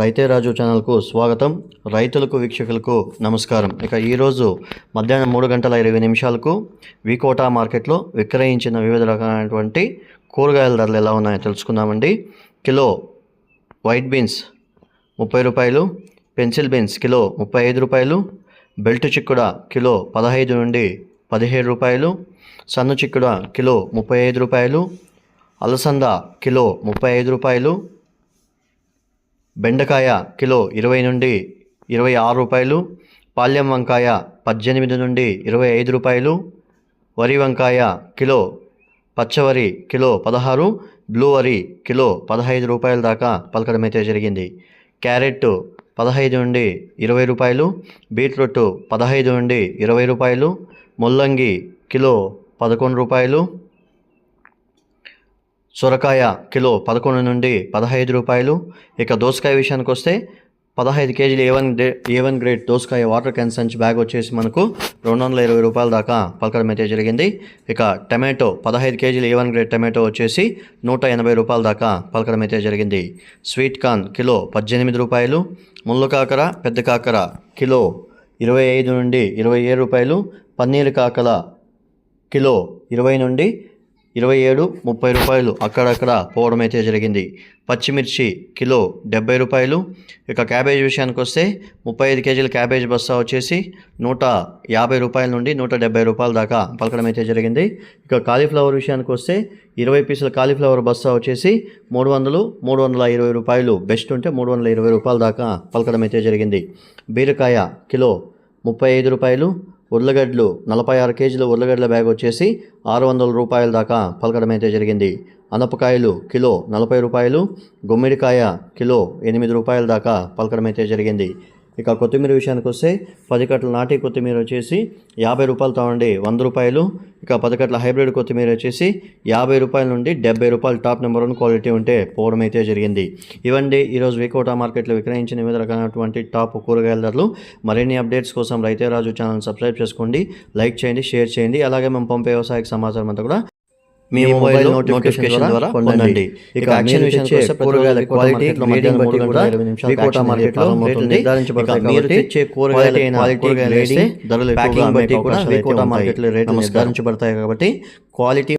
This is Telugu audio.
రైతే రాజు ఛానల్కు స్వాగతం. రైతులకు వీక్షకులకు నమస్కారం. ఇక ఈరోజు మధ్యాహ్నం మూడు గంటల ఇరవై నిమిషాలకు వికోటా మార్కెట్లో విక్రయించిన వివిధ రకాలైనటువంటి కూరగాయల ధరలు ఎలా ఉన్నాయో తెలుసుకుందామండి. కిలో వైట్ బీన్స్ ముప్పై రూపాయలు పెన్సిల్ బీన్స్ కిలో ముప్పై ఐదు రూపాయలు బెల్ట్ చిక్కుడ కిలో పదహైదు నుండి పదిహేడు రూపాయలు సన్ను చిక్కుడ కిలో ముప్పై ఐదు రూపాయలు అలసంద కిలో ముప్పై ఐదు రూపాయలు బెండకాయ కిలో ఇరవై నుండి ఇరవై ఆరు రూపాయలు పాల్యం వంకాయ పద్దెనిమిది నుండి ఇరవై ఐదు రూపాయలు వరి వంకాయ కిలో పచ్చవరి కిలో పదహారు బ్లూ వరి కిలో పదహైదు రూపాయల దాకా పలకడం అయితే జరిగింది. క్యారెట్ పదహైదు నుండి ఇరవై రూపాయలు బీట్రూట్ పదహైదు నుండి ఇరవై రూపాయలు ముల్లంగి కిలో పదకొండు రూపాయలు సొరకాయ కిలో పదకొండు నుండి పదహైదు రూపాయలు. ఇక దోసకాయ విషయానికి వస్తే పదహైదు కేజీలు A one A one grade దోసకాయ వాటర్ క్యాన్ సంచి బ్యాగ్ వచ్చేసి మనకు రెండు వందల ఇరవై రూపాయల దాకా పలకడం అయితే జరిగింది. ఇక టమాటో పదహైదు కేజీలు ఏ వన్ గ్రేడ్ టమాటో వచ్చేసి నూట ఎనభై రూపాయల దాకా పలకడం అయితే జరిగింది. స్వీట్ కార్న్ కిలో పద్దెనిమిది రూపాయలు. ముళ్ళు కాకర పెద్ద కాకర కిలో ఇరవై ఐదు నుండి ఇరవై ఏడు రూపాయలు. పన్నీర్ కాకల కిలో ఇరవై నుండి ఇరవై ఏడు ముప్పై రూపాయలు అక్కడక్కడ పోవడం అయితే జరిగింది. పచ్చిమిర్చి కిలో డెబ్బై రూపాయలు. ఇక క్యాబేజ్ విషయానికి వస్తే ముప్పై ఐదు కేజీల క్యాబేజ్ బస్తా వచ్చేసి నూట యాభై రూపాయల నుండి నూట డెబ్బై రూపాయల దాకా పలకడం అయితే జరిగింది. ఇక కాలీఫ్లవర్ విషయానికి వస్తే ఇరవై పీసుల కాలీఫ్లవర్ బస్తా వచ్చేసి మూడు వందలు మూడు వందల ఇరవై రూపాయలు. బెస్ట్ ఉంటే మూడు వందల ఇరవై రూపాయల దాకా పలకడం అయితే జరిగింది. బీరకాయ కిలో ముప్పై ఐదు రూపాయలు. ఉర్లగడ్డలు నలభై ఆరు కేజీల ఉర్లగడ్డల బ్యాగ్ వచ్చేసి ఆరు వందల రూపాయల దాకా పలకడం అయితే జరిగింది. అనపకాయలు కిలో నలభై రూపాయలు గుమ్మిడికాయ కిలో ఎనిమిది రూపాయల దాకా పలకడం అయితే జరిగింది. ఇక కొత్తిమీర విషయానికి వస్తే పది కట్టల నాటి కొత్తిమీర వచ్చేసి యాభై రూపాయలతో అండి వంద రూపాయలు. ఇక పది కట్టల హైబ్రిడ్ కొత్తిమీర వచ్చేసి యాభై రూపాయల నుండి డెబ్బై రూపాయలు టాప్ నెంబర్ వన్ క్వాలిటీ ఉంటే పోవడం అయితే జరిగింది. ఇవండి ఈరోజు వికోటా మార్కెట్లో విక్రయించిన వివిధ రకాలైనటువంటి టాప్ కూరగాయల ధరలు మరిన్ని అప్డేట్స్ కోసం రైతే రాజు ఛానల్ సబ్స్క్రైబ్ చేసుకోండి లైక్ చేయండి షేర్ చేయండి. అలాగే మేము పంపే వ్యవసాయ సమాచారం అంతా కూడా మీ మొబైల్ నోటిఫికేషన్ ద్వారా పొందండి ఇక యాక్షన్ విషయానికి వస్తే కూరగాయల క్వాలిటీ రేటింగ్ బట్టి కూడా వికోటా మార్కెట్లో రేట్లు నిర్ధారించబడతాయి మీరు తెచ్చే కూరగాయల క్వాలిటీ రేటింగ్ ధరలు ప్యాకింగ్ బట్టి కూడా వికోటా మార్కెట్లో రేట్లు నిర్ధారించబడతాయి కాబట్టి క్వాలిటీ